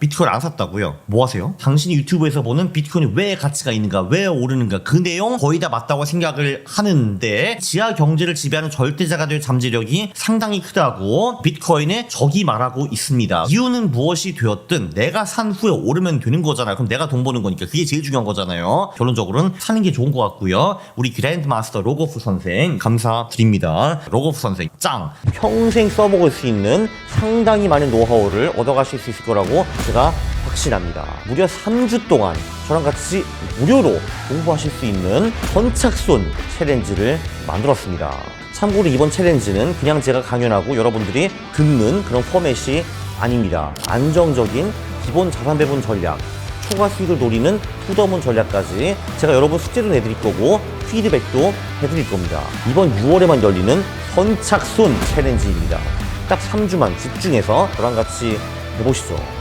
비트코인 안 샀다고요? 뭐 하세요? 당신이 유튜브에서 보는 비트코인이 왜 가치가 있는가, 왜 오르는가 그 내용 거의 다 맞다고 생각을 하는데 지하 경제를 지배하는 절대자가 될 잠재력이 상당히 크다고 비트코인의 적이 말하고 있습니다. 이유는 무엇이 되었든 내가 산 후에 오르면 되는 거잖아요. 그럼 내가 돈 버는 거니까 그게 제일 중요한 거잖아요. 결론적으로는 사는 게 좋은 것 같고요. 우리 그랜드 마스터 로고프 선생 감사드립니다. 로고프 선생 짱! 평생 써먹을 수 있는 상당히 많은 노하우를 얻어가실 수 있을 거라고 제가 확신합니다. 무려 3주 동안 저랑 같이 무료로 공부하실 수 있는 선착순 챌린지를 만들었습니다. 참고로 이번 챌린지는 그냥 제가 강연하고 여러분들이 듣는 그런 포맷이 아닙니다. 안정적인 기본 자산 배분 전략, 초과 수익을 노리는 투더문 전략까지 제가 여러분 숙제도 내드릴 거고 피드백도 해드릴 겁니다. 이번 6월에만 열리는 선착순 챌린지입니다. 딱 3주만 집중해서 저랑 같이 해보시죠.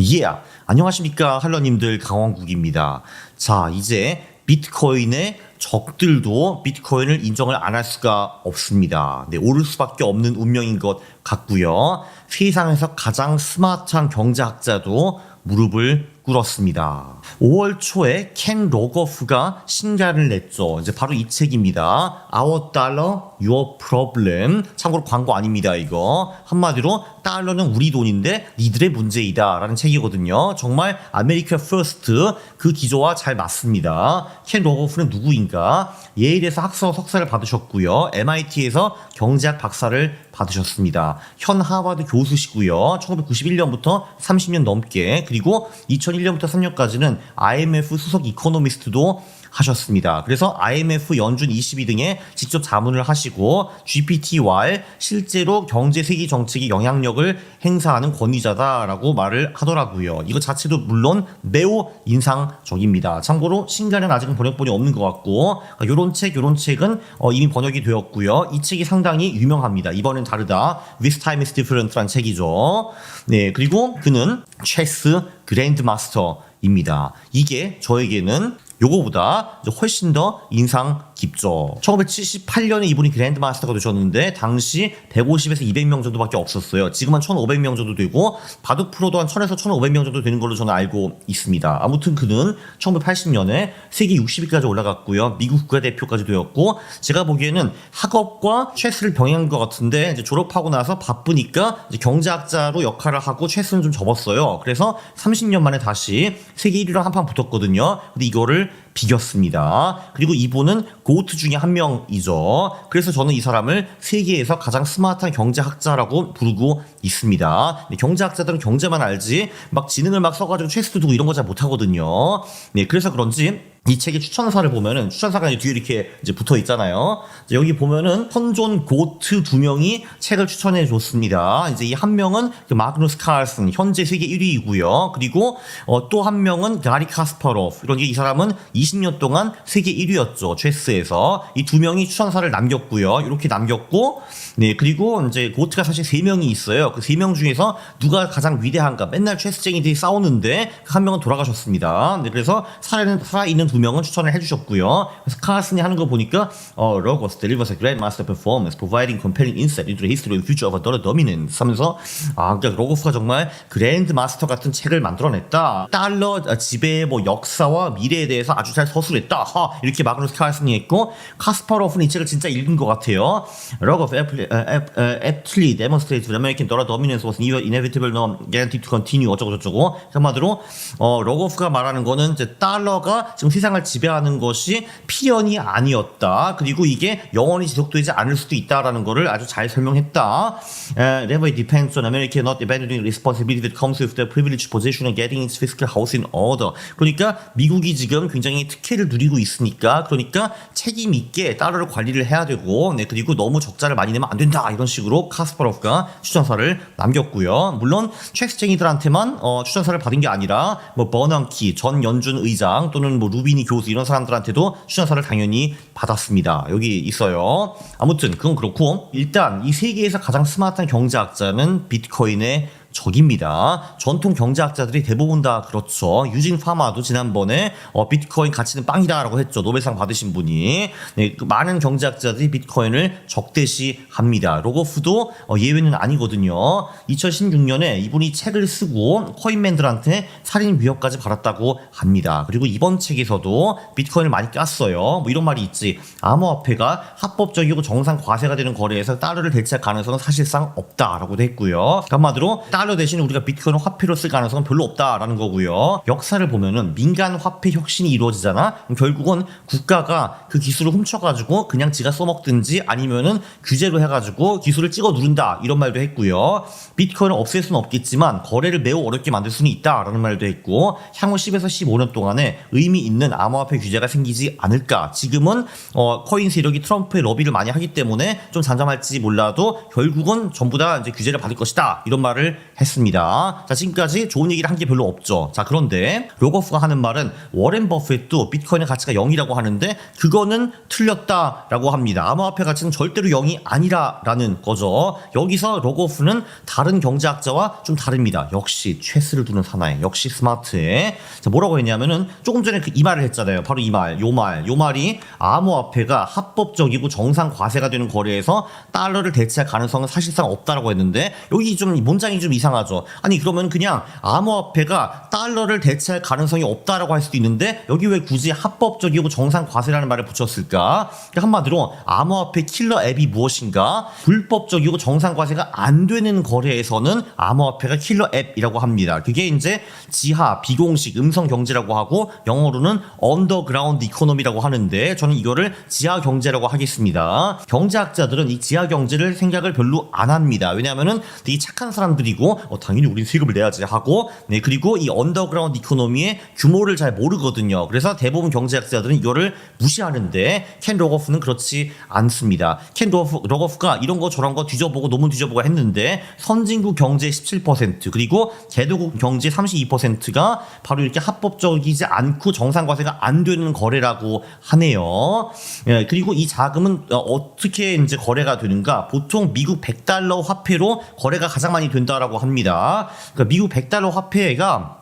예, yeah. 안녕하십니까 할러님들 강원국입니다. 자, 이제 비트코인의 적들도 비트코인을 인정을 안 할 수가 없습니다. 네, 오를 수밖에 없는 운명인 것 같고요. 세상에서 가장 스마트한 경제학자도 무릎을 꿇었습니다. 5월 초에 켄 로거프가 신간을 냈죠. 이제 바로 이 책입니다. Our Dollar, Your Problem. 참고로 광고 아닙니다, 이거. 한마디로 달러는 우리 돈인데 니들의 문제이다 라는 책이거든요. 정말 아메리카 퍼스트 그 기조와 잘 맞습니다. 켄 로거프는 누구인가? 예일에서 학사 석사를 받으셨고요. MIT에서 경제학 박사를 받으셨습니다. 현 하버드 교수시고요. 1991년부터 30년 넘게 그리고 2001년부터 3년까지는 IMF 수석 이코노미스트도 하셨습니다. 그래서 IMF 연준 22 등에 직접 자문을 하시고 GPT와 실제로 경제 세계 정책의 영향력을 행사하는 권위자다라고 말을 하더라고요. 이거 자체도 물론 매우 인상적입니다. 참고로 신간은 아직은 번역본이 없는 것 같고 이런 책, 이런 책은 어, 이미 번역이 되었고요. 이 책이 상당히 유명합니다. 이번엔 다르다. This time is different란 책이죠. 네, 그리고 그는 체스 그랜드 마스터 입니다. 이게 저에게는 요거보다 훨씬 더 인상 깊죠. 1978년에 이분이 그랜드마스터가 되셨는데 당시 150에서 200명 정도밖에 없었어요. 지금 한 1,500명 정도 되고 바둑 프로도 한 1,000에서 1,500명 정도 되는 걸로 저는 알고 있습니다. 아무튼 그는 1980년에 세계 60위까지 올라갔고요. 미국 국가대표까지 되었고 제가 보기에는 학업과 체스를 병행한 것 같은데 이제 졸업하고 나서 바쁘니까 경제학자로 역할을 하고 체스는 좀 접었어요. 그래서 30년 만에 다시 세계 1위로 한판 붙었거든요. 근데 이거를 비겼습니다. 그리고 이분은 고트 중에 한 명이죠. 그래서 저는 이 사람을 세계에서 가장 스마트한 경제학자라고 부르고 있습니다. 네, 경제학자들은 경제만 알지 막 지능을 막 써가지고 체스도 두고 이런 거 잘 못하거든요. 네, 그래서 그런지 이 책의 추천사를 보면은 추천사가 이제 뒤에 이렇게 이제 붙어 있잖아요. 이제 여기 보면은 선존 고트 두 명이 책을 추천해 줬습니다. 이제 이 한 명은 그 마그누스 카알슨 현재 세계 1위이고요. 그리고 어, 또 한 명은 가리 카스파로프 이런 게이 사람은 20년 동안 세계 1위였죠. 체스에서 이 두 명이 추천사를 남겼고요. 이렇게 남겼고 네 그리고 이제 고트가 사실 세 명이 있어요. 그 세 명 중에서 누가 가장 위대한가? 맨날 체스쟁이들이 싸우는데 그 한 명은 돌아가셨습니다. 네, 그래서 살아 있는 살아 있는 두 명은 추천을 해주셨고요. 그래서 카슨이 하는 거 보니까 어, Logos delivers a great master performance, providing compelling insight into the history and future of a dollar dominance 하면서 아, 그러니까 로고스가 정말 그랜드 마스터 같은 책을 만들어냈다. 달러 지배의 뭐 역사와 미래에 대해서 아주 잘 서술했다. 하, 이렇게 마그누스 카슨이 했고 카스파로프는 이 책을 진짜 읽은 것 같아요. Logos aptly demonstrates that American dollar dominance was inevitable nor guaranteed to continue 어쩌고 저쩌고 한마디로 어, 로고프가 말하는 거는 이제 달러가 지금 세상을 지배하는 것이 필연이 아니었다. 그리고 이게 영원히 지속되지 않을 수도 있다라는 거를 아주 잘 설명했다. Uh, never depends on America not abandoning responsibility that comes with the privileged position and getting its fiscal house in order. 그러니까 미국이 지금 굉장히 특혜를 누리고 있으니까 그러니까 책임 있게 달러를 관리를 해야 되고 네 그리고 너무 적자를 많이 내면 안 된다 이런 식으로 카스파로프가 추천서를 남겼고요. 물론 체스쟁이들한테만 어, 추천서를 받은 게 아니라 뭐 버넌키 전 연준 의장 또는 뭐 루비 니 교수 이런 사람들한테도 추천서를 당연히 받았습니다. 여기 있어요. 아무튼 그건 그렇고 일단 이 세계에서 가장 스마트한 경제학자는 비트코인의 적입니다. 전통 경제학자들이 대부분 다 그렇죠. 유진 파마도 지난번에 어, 비트코인 가치는 빵이다라고 했죠. 노벨상 받으신 분이 네, 그 많은 경제학자들이 비트코인을 적대시합니다. 로고프도 어, 예외는 아니거든요. 2016년에 이분이 책을 쓰고 코인맨들한테 살인 위협까지 받았다고 합니다. 그리고 이번 책에서도 비트코인을 많이 깠어요. 뭐 이런 말이 있지. 암호화폐가 합법적이고 정상 과세가 되는 거래에서 달러를 대체할 가능성은 사실상 없다라고도 했고요. 한마디로 달러 대신 우리가 비트코인을 화폐로 쓸 가능성은 별로 없다라는 거고요. 역사를 보면은 민간 화폐 혁신이 이루어지잖아. 결국은 국가가 그 기술을 훔쳐가지고 그냥 지가 써먹든지 아니면은 규제로 해가지고 기술을 찍어 누른다 이런 말도 했고요. 비트코인을 없앨 수는 없겠지만 거래를 매우 어렵게 만들 수는 있다라는 말도 했고 향후 10에서 15년 동안에 의미 있는 암호화폐 규제가 생기지 않을까. 지금은 어, 코인 세력이 트럼프의 러비를 많이 하기 때문에 좀 잠잠할지 몰라도 결국은 전부 다 이제 규제를 받을 것이다 이런 말을 했습니다. 자 지금까지 좋은 얘기를 한 게 별로 없죠. 자 그런데 로거프가 하는 말은 워렌 버핏도 비트코인의 가치가 0이라고 하는데 그거는 틀렸다라고 합니다. 암호화폐 가치는 절대로 0이 아니라라는 거죠. 여기서 로거프는 다른 경제학자와 좀 다릅니다. 역시 최스를 두는 사나이, 역시 스마트해. 자 뭐라고 했냐면은 조금 전에 그 이 말을 했잖아요. 바로 이 말, 요 말, 요 말이 암호화폐가 합법적이고 정상 과세가 되는 거래에서 달러를 대체할 가능성은 사실상 없다라고 했는데 여기 좀 문장이 좀 이상 하죠. 아니 그러면 그냥 암호화폐가 달러를 대체할 가능성이 없다라고 할 수도 있는데 여기 왜 굳이 합법적이고 정상 과세라는 말을 붙였을까? 한마디로 암호화폐 킬러 앱이 무엇인가? 불법적이고 정상 과세가 안 되는 거래에서는 암호화폐가 킬러 앱이라고 합니다. 그게 이제 지하 비공식 음성 경제라고 하고 영어로는 언더그라운드 이코노미라고 하는데 저는 이거를 지하 경제라고 하겠습니다. 경제학자들은 이 지하 경제를 생각을 별로 안 합니다. 왜냐하면은 되게 착한 사람들이고 어, 당연히 우린 세금을 내야지 하고 네 그리고 이 언더그라운드 이코노미의 규모를 잘 모르거든요. 그래서 대부분 경제학자들은 이거를 무시하는데 켄 로거프는 그렇지 않습니다. 켄 로거프, 로거프가 이런 거 저런 거 뒤져보고 논문 뒤져보고 했는데 선진국 경제 17% 그리고 개도국 경제 32%가 바로 이렇게 합법적이지 않고 정상 과세가 안 되는 거래라고 하네요. 예, 그리고 이 자금은 어, 어떻게 이제 거래가 되는가? 보통 미국 100달러 화폐로 거래가 가장 많이 된다라고 합니다. 그러니까 미국 100달러 화폐가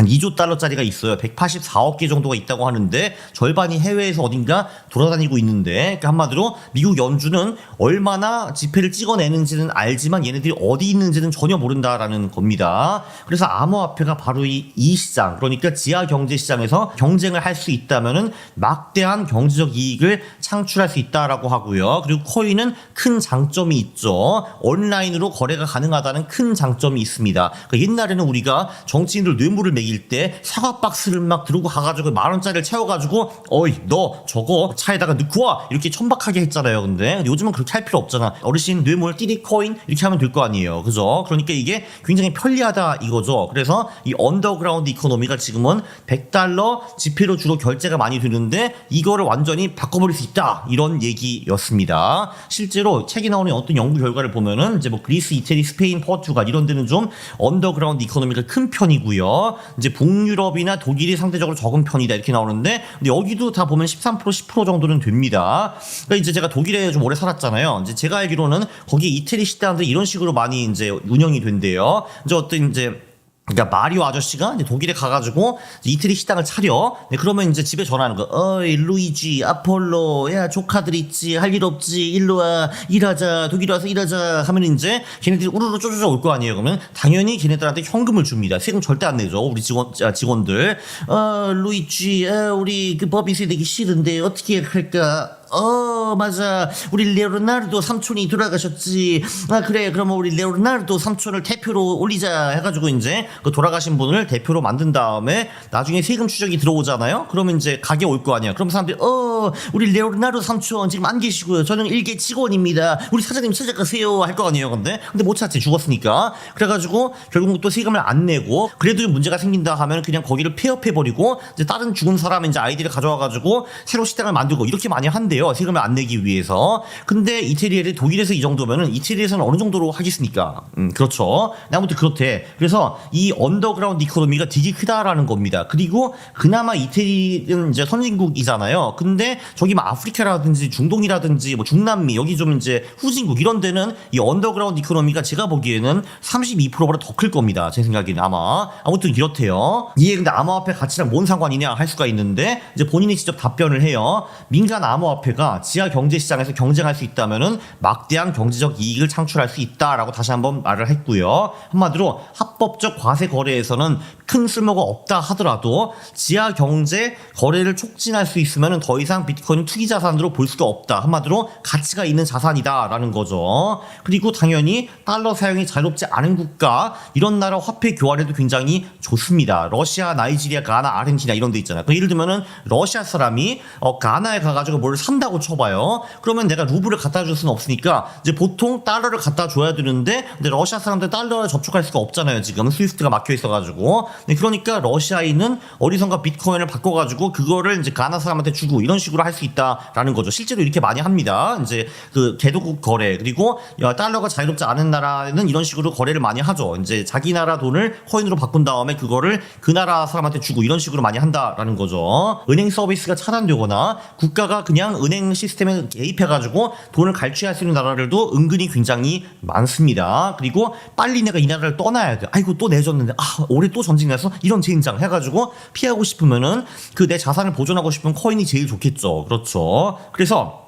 한 2조 달러짜리가 있어요. 184억 개 정도가 있다고 하는데 절반이 해외에서 어딘가 돌아다니고 있는데 그러니까 한마디로 미국 연준은 얼마나 지폐를 찍어내는지는 알지만 얘네들이 어디 있는지는 전혀 모른다라는 겁니다. 그래서 암호화폐가 바로 이, 이 시장 그러니까 지하 경제 시장에서 경쟁을 할 수 있다면은 막대한 경제적 이익을 창출할 수 있다라고 하고요. 그리고 코인은 큰 장점이 있죠. 온라인으로 거래가 가능하다는 큰 장점이 있습니다. 그러니까 옛날에는 우리가 정치인들 뇌물을 매길 때 사과 박스를 막 들고 가가지고 만 원짜리를 채워가지고 어이 너 저거 차에다가 넣고 와 이렇게 천박하게 했잖아요. 근데 요즘은 그렇게 할 필요 없잖아. 어르신 뇌물 띠리 코인 이렇게 하면 될 거 아니에요. 그죠? 그러니까 이게 굉장히 편리하다 이거죠. 그래서 이 언더그라운드 이코노미가 지금은 100달러 지폐로 주로 결제가 많이 되는데 이거를 완전히 바꿔버릴 수 있다 이런 얘기였습니다. 실제로 책에 나오는 어떤 연구 결과를 보면은 이제 뭐 그리스, 이태리, 스페인, 포르투갈 이런 데는 좀 언더그라운드 이코노미가 큰 편이고요. 이제 북유럽이나 독일이 상대적으로 적은 편이다 이렇게 나오는데 근데 여기도 다 보면 13% 10% 정도는 됩니다. 그러니까 이제 제가 독일에 좀 오래 살았잖아요. 이제 제가 알기로는 거기 이태리 식당들 이런 식으로 많이 이제 운영이 된대요. 이제 어떤 이제 그러니까 마리오 아저씨가 이제 독일에 가가지고 이태리 식당을 차려. 네, 그러면 이제 집에 전화하는 거. 어이 루이지, 아폴로, 야 조카들 있지, 할 일 없지, 일로 와, 일하자, 독일 와서 일하자 하면 이제 걔네들이 우르르 쪼쪼쪼 올 거 아니에요. 그러면 당연히 걔네들한테 현금을 줍니다. 세금 절대 안 내죠. 우리 직원 아, 직원들. 어 루이지, 아, 우리 그 법이세 내기 싫은데 어떻게 할까? 어 맞아. 우리 레오나르도 삼촌이 돌아가셨지. 아 그래. 그러면 우리 레오나르도 삼촌을 대표로 올리자 해가지고 이제 그 돌아가신 분을 대표로 만든 다음에 나중에 세금 추적이 들어오잖아요? 그러면 이제 가게 올 거 아니야. 그럼 사람들이 어 우리 레오나르도 삼촌 지금 안 계시고요. 저는 일개 직원입니다. 우리 사장님 찾아가세요. 할 거 아니에요 근데. 근데 못 찾지. 죽었으니까. 그래가지고 결국 또 세금을 안 내고 그래도 문제가 생긴다 하면 그냥 거기를 폐업해 버리고 이제 다른 죽은 사람 이제 아이디를 가져와가지고 새로 식당을 만들고 이렇게 많이 한대 요. 세금을 안 내기 위해서. 근데 이태리에 독일에서 이 정도면은 이태리에서는 어느 정도로 하겠습니까? 음 그렇죠. 아무튼 그렇대. 그래서 이 언더그라운드 이코노미가 되게 크다라는 겁니다. 그리고 그나마 이태리는 이제 선진국이잖아요. 근데 저기 뭐 아프리카라든지 중동이라든지 뭐 중남미 여기 좀 이제 후진국 이런 데는 이 언더그라운드 이코노미가 제가 보기에는 32%보다 더 클 겁니다. 제 생각에는 아마. 아무튼 이렇대요. 이게 근데 암호화폐 가치랑 뭔 상관이냐 할 수가 있는데 이제 본인이 직접 답변을 해요. 민간 암호화폐 가 지하 경제 시장에서 경쟁할 수 있다면은 막대한 경제적 이익을 창출할 수 있다라고 다시 한번 말을 했고요. 한마디로 합법적 과세 거래에서는 큰 쓸모가 없다 하더라도 지하 경제 거래를 촉진할 수 있으면 더 이상 비트코인 투기 자산으로 볼 수가 없다. 한마디로 가치가 있는 자산이다라는 거죠. 그리고 당연히 달러 사용이 자유롭지 않은 국가 이런 나라 화폐 교환에도 굉장히 좋습니다. 러시아, 나이지리아, 가나, 아르헨티나 이런 데 있잖아요. 그 예를 들면은 러시아 사람이 어, 가나에 가가지고 뭘 산 다고 쳐봐요. 그러면 내가 루블을 갖다 줄 수는 없으니까 이제 보통 달러를 갖다 줘야 되는데 근데 러시아 사람들 달러를 접촉할 수가 없잖아요. 지금 스위프트가 막혀 있어가지고. 네, 그러니까 러시아인은 어디선가 비트코인을 바꿔가지고 그거를 이제 가나 사람한테 주고 이런 식으로 할 수 있다라는 거죠. 실제로 이렇게 많이 합니다. 이제 그 개도국 거래 그리고 야, 달러가 자유롭지 않은 나라는 이런 식으로 거래를 많이 하죠. 이제 자기 나라 돈을 코인으로 바꾼 다음에 그거를 그 나라 사람한테 주고 이런 식으로 많이 한다라는 거죠. 은행 서비스가 차단되거나 국가가 그냥 은행 시스템에 개입해가지고 돈을 갈취할 수 있는 나라들도 은근히 굉장히 많습니다. 그리고 빨리 내가 이 나라를 떠나야 돼. 아이고 또 내줬는데 아 올해 또 전쟁 나서 이런 젠장 해가지고 피하고 싶으면은 그 내 자산을 보존하고 싶으면 코인이 제일 좋겠죠. 그렇죠. 그래서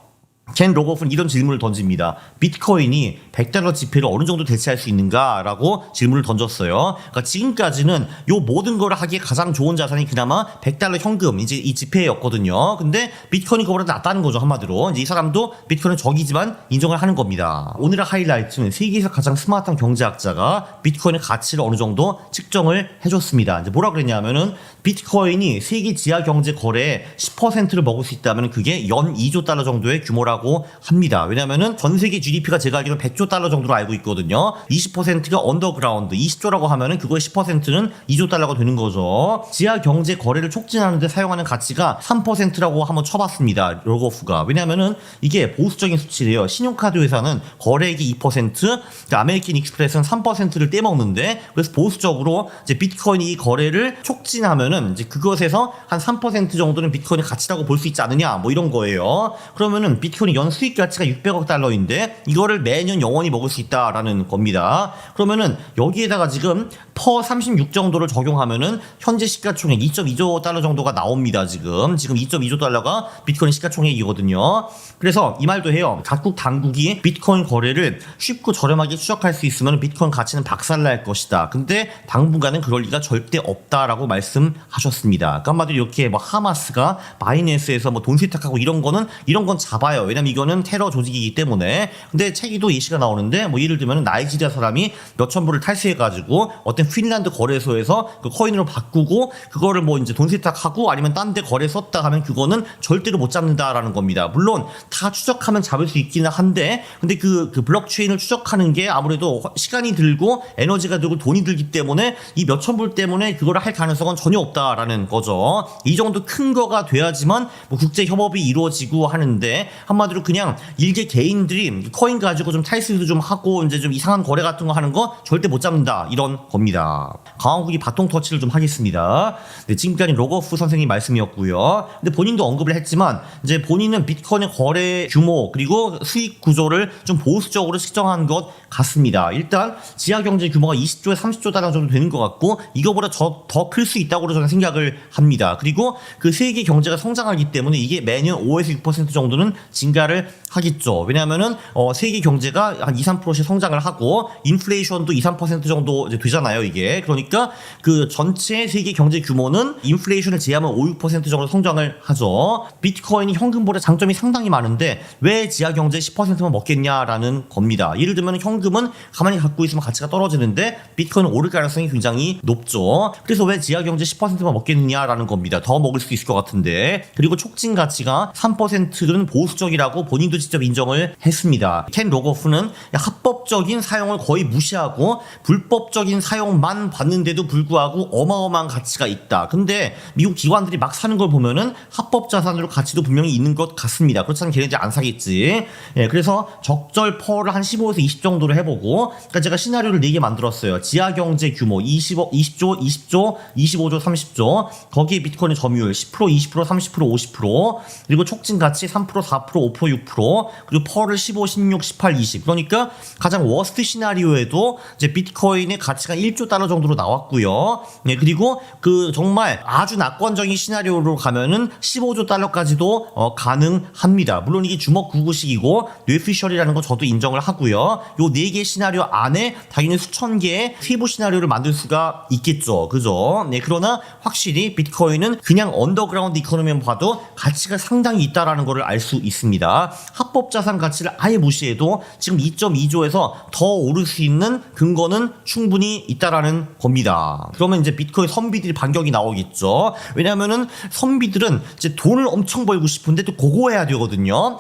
켄 로고프는 이런 질문을 던집니다. 비트코인이 100달러 지폐를 어느 정도 대체할 수 있는가라고 질문을 던졌어요. 그러니까 지금까지는 요 모든 걸 하기에 가장 좋은 자산이 그나마 100달러 현금 이제 이 지폐였거든요. 근데 비트코인이 그거보다 낫다는 거죠 한마디로. 이제 이 사람도 비트코인은 적이지만 인정을 하는 겁니다. 오늘의 하이라이트는 세계에서 가장 스마트한 경제학자가 비트코인의 가치를 어느 정도 측정을 해줬습니다. 이제 뭐라 그랬냐면은 비트코인이 세계 지하 경제 거래의 10%를 먹을 수 있다면 그게 연 2조 달러 정도의 규모라고 합니다. 왜냐면은 전 세계 GDP가 제가 알기로 100조 달러 정도로 알고 있거든요. 20%가 언더그라운드, 20조라고 하면은 그거의 10%는 2조 달러가 되는 거죠. 지하 경제 거래를 촉진하는데 사용하는 가치가 3%라고 한번 쳐봤습니다. 로고프가. 왜냐면은 이게 보수적인 수치래요. 신용카드 회사는 거래액이 2%, 그러니까 아메리칸 익스프레스는 3%를 떼먹는데 그래서 보수적으로 이제 비트코인이 이 거래를 촉진하면은 이제 그것에서 한 3% 정도는 비트코인의 가치라고 볼 수 있지 않느냐 뭐 이런 거예요. 그러면은 비트코인 의연 수익 가치가 600억 달러인데 이거를 매년 영원히 먹을 수 있다라는 겁니다. 그러면은 여기에다가 지금 퍼 36 정도를 적용하면은 현재 시가총액 2.2조 달러 정도가 나옵니다. 지금 지금 2.2조 달러가 비트코인 시가총액이거든요. 그래서 이 말도 해요. 각국 당국이 비트코인 거래를 쉽고 저렴하게 추적할 수 있으면 비트코인 가치는 박살날 것이다. 근데 당분간은 그럴 리가 절대 없다라고 말씀하셨습니다. 그러니까 한마디로 이렇게 뭐 하마스가 바이낸스에서 뭐 돈 세탁하고 이런 거는 이런 건 잡아요. 왜냐면 이거는 테러 조직이기 때문에. 근데 책에도 예시가 나오는데 뭐 예를 들면 나이지리아 사람이 몇천 불을 탈세해가지고 어떤 핀란드 거래소에서 그 코인으로 바꾸고 그거를 뭐 이제 돈 세탁하고 아니면 딴 데 거래 썼다 하면 그거는 절대로 못 잡는다라는 겁니다. 물론 다 추적하면 잡을 수 있기는 한데 근데 그, 그 블록체인을 추적하는 게 아무래도 시간이 들고 에너지가 들고 돈이 들기 때문에 이 몇천 불 때문에 그거를 할 가능성은 전혀 없다라는 거죠. 이 정도 큰 거가 돼야지만 뭐 국제 협업이 이루어지고 하는데 한마디로 그냥 일개 개인들이 코인 가지고 좀 탈수도 좀 하고 이제 좀 이상한 거래 같은 거 하는 거 절대 못 잡는다 이런 겁니다. 강원국이 바통 터치를 좀 하겠습니다. 네, 지금까지 로거프 선생님 말씀이었고요. 근데 본인도 언급을 했지만 이제 본인은 비트코인의 거래 규모 그리고 수익 구조를 좀 보수적으로 측정한 것 같습니다. 일단 지하 경제 규모가 20조에 30조 달러 정도 되는 것 같고 이거보다 더 클 수 있다고 저는 생각을 합니다. 그리고 그 세계 경제가 성장하기 때문에 이게 매년 5에서 6% 정도는 증가를 하겠죠. 왜냐하면은 어, 세계 경제가 한 2, 3%씩 성장을 하고 인플레이션도 2, 3% 정도 이제 되잖아요. 이게 그러니까 그 전체 세계 경제 규모는 인플레이션을 제외하면 5, 6% 정도 성장을 하죠. 비트코인이 현금보다 장점이 상당히 많은 데 왜 지하 경제 10%만 먹겠냐라는 겁니다. 예를 들면 현금은 가만히 갖고 있으면 가치가 떨어지는데 비트코인은 오를 가능성이 굉장히 높죠. 그래서 왜 지하 경제 10%만 먹겠느냐라는 겁니다. 더 먹을 수 있을 것 같은데 그리고 촉진 가치가 3%는 보수적이라 비트코인이라고 본인도 직접 인정을 했습니다. 켄 로거프는 합법적인 사용을 거의 무시하고 불법적인 사용만 받는데도 불구하고 어마어마한 가치가 있다. 근데 미국 기관들이 막 사는 걸 보면은 합법 자산으로 가치도 분명히 있는 것 같습니다. 그렇지 않으면 걔네들이 안 사겠지. 예, 그래서 적절 펄을 한 15에서 20 정도로 해보고, 그러니까 제가 시나리오를 4개 만들었어요. 지하 경제 규모 20억, 20조, 20조, 25조, 30조. 거기에 비트코인의 점유율 10%, 20%, 30%, 50%. 그리고 촉진 가치 3%, 4%, 5%, 6%. 그리고 펄을 15, 16, 18, 20. 그러니까 가장 워스트 시나리오에도 이제 비트코인의 가치가 1조 달러 정도로 나왔고요. 네, 그리고 그 정말 아주 낙관적인 시나리오로 가면은 15조 달러까지도 어, 가능합니다. 물론 이게 주먹 구구식이고 뇌피셜이라는 거 저도 인정을 하고요. 요 네 개 시나리오 안에 당연히 수천 개의 세부 시나리오를 만들 수가 있겠죠. 그죠? 네, 그러나 확실히 비트코인은 그냥 언더그라운드 이코노미만 봐도 가치가 상당히 있다라는 것을 알 수 있습니다. 합법 자산 가치를 아예 무시해도 지금 2.2조에서 더 오를 수 있는 근거는 충분히 있다라는 겁니다. 그러면 이제 비트코인 선비들이 반격이 나오겠죠. 왜냐하면은 선비들은 이제 돈을 엄청 벌고 싶은데 또 고고해야 되거든요. 안녕.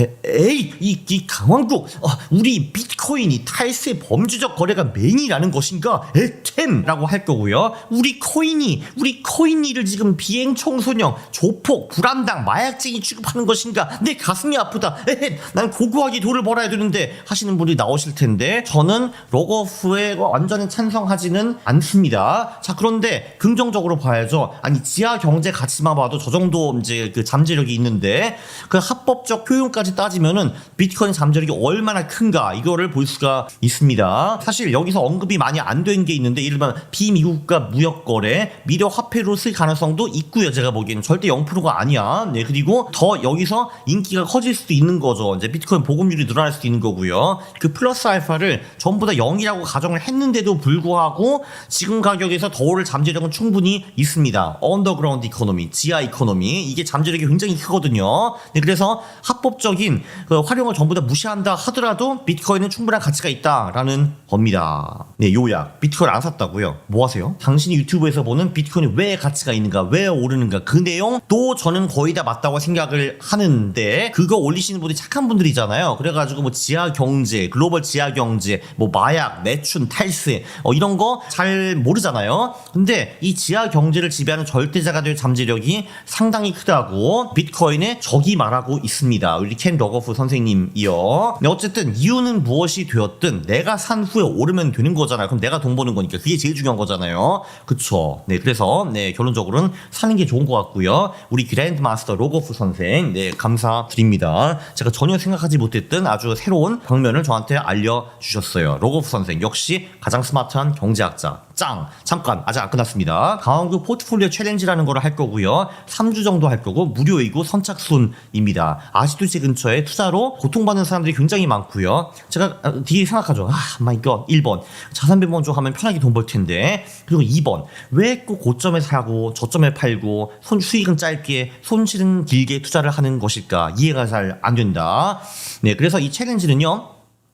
에- 에이, 이, 이 강왕국, 어, 우리 비트코인이 탈세 범죄적 거래가 맹이라는 것인가? 에템라고 할 거고요. 우리 코인이, 우리 코인이를 지금 비행 청소년, 조폭, 불안당, 마약쟁이 취급하는 것인가? 내 가슴이 아프다. 에헤, 난 고고하게 돈을 벌어야 되는데 하시는 분이 나오실 텐데 저는 로거프에 완전히 찬성하지는 않습니다. 자, 그런데 긍정적으로 봐야죠. 아니 지하 경제 가치만 봐도 저 정도 이제 그 잠재력이 있는데 그 합법적 효용까지 따지면은 비트코인 잠재력이 얼마나 큰가 이거를 볼 수가 있습니다. 사실 여기서 언급이 많이 안 된 게 있는데 들면 비미국가 무역 거래 미래 화폐로 쓸 가능성도 있고요. 제가 보기에는 절대 0%가 아니야. 네 그리고 더 여기서 인기가 커질 수도 있는 거죠. 이제 비트코인 보급률이 늘어날 수도 있는 거고요. 그 플러스 알파를 전부 다 0이라고 가정을 했는데도 불구하고 지금 가격에서 더 오를 잠재력은 충분히 있습니다. 언더그라운드 이코노미, 지하 이코노미 이게 잠재력이 굉장히 크거든요. 네, 그래서 합법적인 그 활용을 전부 다 무시한다 하더라도 비트코인은 충분한 가치가 있다라는 겁니다. 네, 요약. 비트코인 안 샀다고요? 뭐 하세요? 당신이 유튜브에서 보는 비트코인이 왜 가치가 있는가, 왜 오르는가 그 내용도 저는 거의 다 맞다고 생각을 하는데 그거 올리시는 분이 착한 분들이잖아요. 그래가지고 뭐 지하 경제, 글로벌 지하 경제, 뭐 마약, 매춘, 탈세 어, 이런 거 잘 모르잖아요. 근데 이 지하 경제를 지배하는 절대자가 될 잠재력이 상당히 크다고 비트코인의 적이 말하고 있습니다. 우리 켄 러거프 선생님이요. 네, 어쨌든 이유는 무엇이 되었든 내가 산 후에 오르면 되는 거잖아요. 그럼 내가 돈 버는 거니까 그게 제일 중요한 거잖아요. 그쵸? 네, 그래서 네 결론적으로는 사는 게 좋은 것 같고요. 우리 그랜드 마스터 로거프 선생 네 감사드립니다. 제가 전혀 생각하지 못했던 아주 새로운 방면을 저한테 알려주셨어요. 로거프 선생 역시 가장 스마트한 경제학자. 짱! 잠깐, 아직 안 끝났습니다. 강원구 포트폴리오 챌린지라는 걸할 거고요. 3주 정도 할 거고, 무료이고 선착순입니다. 아직도 제 근처에 투자로 고통받는 사람들이 굉장히 많고요. 제가 아, 뒤에 생각하죠. 아, 마이 갓. 1번. 자산 배분 좀 하면 편하게 돈 벌 텐데. 그리고 2번. 왜 꼭 고점에 사고, 저점에 팔고, 손 수익은 짧게, 손실은 길게 투자를 하는 것일까? 이해가 잘 안 된다. 네, 그래서 이 챌린지는요.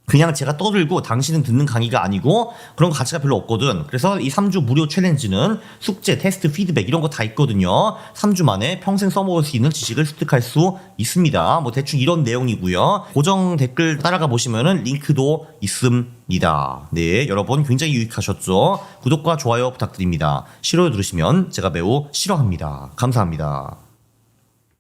그냥 제가 떠들고 당신은 듣는 강의가 아니고 그런 가치가 별로 없거든. 그래서 이 3주 무료 챌린지는 숙제, 테스트, 피드백 이런 거 다 있거든요. 3주 만에 평생 써먹을 수 있는 지식을 습득할 수 있습니다. 뭐 대충 이런 내용이고요. 고정 댓글 따라가 보시면은 링크도 있습니다. 네, 여러분 굉장히 유익하셨죠? 구독과 좋아요 부탁드립니다. 싫어요 누르시면 제가 매우 싫어합니다. 감사합니다.